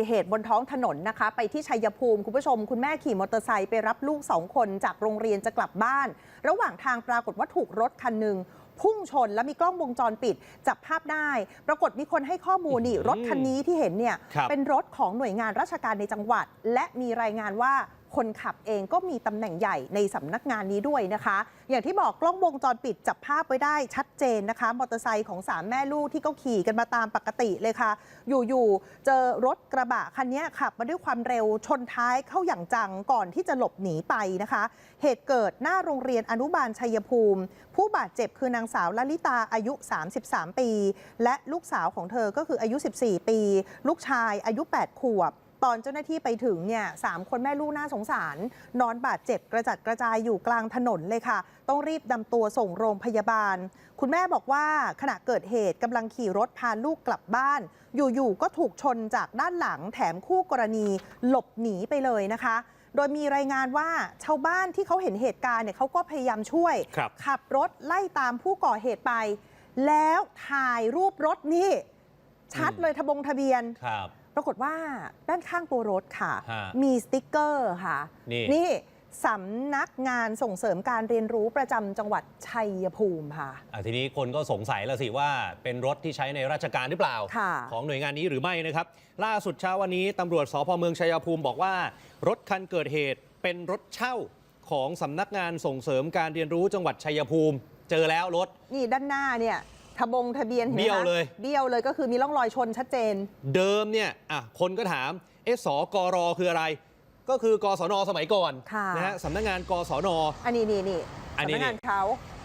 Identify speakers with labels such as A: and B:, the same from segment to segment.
A: ติเหตุบนท้องถนนนะคะ ไปที่ชัยภูมิคุณผู้ชม คุณแม่ขี่มอเตอร์ไซค์ไปรับลูกสองคนจากโรงเรียนจะกลับบ้าน ระหว่างทางปรากฏว่าถูกรถคันหนึ่งพุ่งชนแล้วมีกล้องวงจรปิด จับภาพได้ ปรากฏมีคนให้ข้อมูลนี่
B: อื้อหือ
A: รถคันนี้ที่เห็นเนี่ย
B: ครับ
A: เป็นรถของหน่วยงานราชการในจังหวัด และมีรายงานว่า คนขับเองก็มีตำแหน่งใหญ่ในสำนักงานนี้ด้วยนะคะ อย่างที่บอกกล้องวงจรปิดจับภาพไว้ได้ชัดเจนนะคะมอเตอร์ไซค์ของสามแม่ลูกที่ก็ขี่กันมาตามปกติเลยค่ะ อยู่ๆเจอรถกระบะคันนี้ขับมาด้วยความเร็วชนท้ายเข้าอย่างจังก่อนที่จะหลบหนีไปนะคะ เหตุเกิดหน้าโรงเรียนอนุบาลชัยภูมิ ผู้บาดเจ็บคือนางสาวลลิตาอายุ 33 ปี และลูกสาวของเธอก็คืออายุ 14 ปี ลูกชายอายุ 8 ขวบ ตอนเจ้าหน้าที่ไปถึงเนี่ยสามคนแม่ลูกน่าสงสาร นอนบาดเจ็บกระจัดกระจายอยู่กลางถนนเลยค่ะ ต้องรีบนำตัวส่งโรงพยาบาล คุณแม่บอกว่าขณะเกิดเหตุกำลังขี่รถพาลูกกลับบ้าน อยู่ๆก็ถูกชนจากด้านหลังแถมคู่กรณีหลบหนีไปเลยนะคะโดยมีรายงานว่าชาวบ้านที่เขาเห็นเหตุการณ์เนี่ยเขาก็พยายามช่วย
B: ครับ
A: ขับรถไล่ตามผู้ก่อเหตุไป แล้วถ่ายรูปรถนี่ ชัดเลยทะบงทะเบียน
B: ครับ
A: ปรากฏว่าด้านข้างตัวรถค่ะ
B: ฮะ
A: มีสติ๊กเกอร์ค่ะ
B: นี่
A: สำนักงานส่งเสริมการเรียนรู้ประจำจังหวัดชัยภูมิค่ะ
B: อะทีนี้คนก็สงสัยแล้วสิว่าเป็นรถที่ใช้ในราชการหรือเปล่า
A: ค่ะ
B: ของหน่วยงานนี้หรือไม่นะครับ ล่าสุดเช้าวันนี้ตำรวจสพเมืองชัยภูมิบอกว่า รถคันเกิดเหตุเป็นรถเช่าของสำนักงานส่งเสริมการเรียนรู้จังหวัดชัยภูมิ เจอแล้วรถ
A: นี่ด้านหน้าเนี่ย ทะบงทะเบียนห็นไหม
B: เบี้ยว
A: คะ
B: เลย
A: เบี้ยวเลยก็คือมีร่องรอยชนชัดเจน
B: เดิมเนี่ยอะคนก็ถามเอะสกรคืออะไร ก็คือกศนสมัยก่อน
A: ค่ะ
B: นะฮะสำนักงานกศน
A: อันนี้นี่นี่
B: อันนี้
A: สำนักงานเขา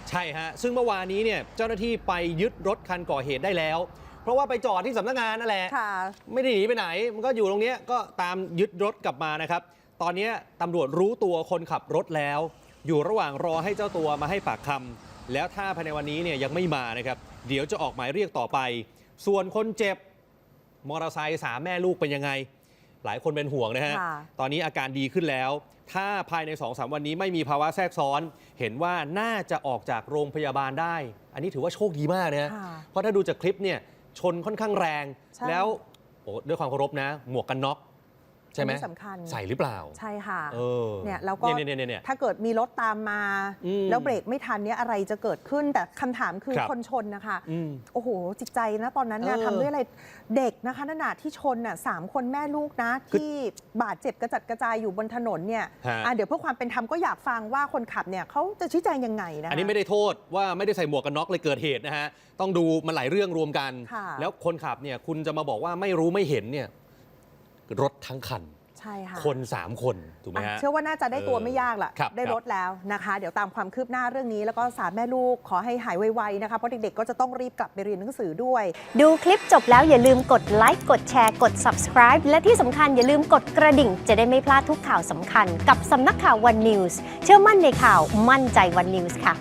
B: ใช่ฮะ ซึ่งเมื่อวานนี้เนี่ยเจ้าหน้าที่ไปยึดรถคันก่อเหตุได้แล้ว เพราะว่าไปจอดที่สำนักงานนั่นแหละ
A: ค่ะ
B: ไม่ได้หนีไปไหน มันก็อยู่ตรงเนี้ยก็ตามยึดรถกลับมานะครับ ตอนเนี้ยตำรวจรู้ตัวคนขับรถแล้ว อยู่ระหว่างรอให้เจ้าตัวมาให้ปากคำแล้วถ้าภายในวันนี้เนี่ยยังไม่มานะครับ เดี๋ยวจะออกหมายเรียกต่อไป ส่วนคนเจ็บมอเตอร์ไซค์สามแม่ลูกเป็นยังไง หลายคนเป็นห่วงนะฮะ
A: ค่ะ
B: ตอนนี้อาการดีขึ้นแล้ว ถ้าภายใน2-3วันนี้ไม่มีภาวะแทรกซ้อน เห็นว่าน่าจะออกจากโรงพยาบาลได้ อันนี้ถือว่าโชคดีมากนะฮะ
A: ค่ะ
B: เพราะถ้าดูจากคลิปเนี่ยชนค่อนข้างแรง
A: ใช่
B: แล้วโอ้ด้วยความเคารพนะ หมวกกันน็อก ใช่ไหม
A: อันนี้สำคัญ
B: ใส่หรือเปล่า
A: ใช่ค่ะ
B: เออ
A: เนี่ยแล้วก็
B: เนี่ยเนี่ยเนี่ย
A: ถ้าเกิดมีรถตามมา
B: อืม
A: แล้วเบรกไม่ทันเนี่ยอะไรจะเกิดขึ้นแต่คำถามคือ
B: ครับ
A: คนชนนะคะ
B: อืม
A: โอ้โห จิตใจนะตอนนั้นเนี่ย
B: เออ
A: ทำด้วยอะไรเด็กนะคะนั่นน่ะที่ชนน่ะสามคนแม่ลูกนะ
B: คือ
A: ที่บาดเจ็บกระจัดกระจายอยู่บนถนนเนี่ย
B: ฮะ
A: อะเดี๋ยวเพื่อความเป็นธรรมก็อยากฟังว่าคนขับเนี่ยเขาจะชี้แจงยังไงนะคะ
B: อันนี้ไม่ได้โทษว่าไม่ได้ใส่หมวกกันน็อกเลยเกิดเหตุนะฮะ ต้องดูมันหลายเรื่องรวมกัน
A: ค่ะ
B: แล้วคนขับเนี่ยคุณจะมาบอกว่าไม่รู้ไม่เห็นเนี่ย รถทั้งคัน
A: ใช่ค่ะ
B: คน 3 คน ถูกไหม
A: อะ
B: ฮะ
A: เชื่อว่าน่าจะได้ตัว
B: เออ
A: ไม่ยากล่ะ
B: ครับ
A: ได้
B: ครับ
A: รถแล้วนะคะ เดี๋ยวตามความคืบหน้าเรื่องนี้ แล้วก็สามแม่ลูกขอให้หายไวๆนะคะเพราะเด็กๆก็จะต้องรีบกลับไปเรียนหนังสือด้วย
C: ดูคลิปจบแล้วอย่าลืมกดไลค์ กดแชร์ กด subscribe และที่สำคัญอย่าลืมกดกระดิ่ง จะได้ไม่พลาดทุกข่าวสำคัญ กับสำนักข่าว One News เชื่อมั่นในข่าวมั่นใจ One News ค่ะ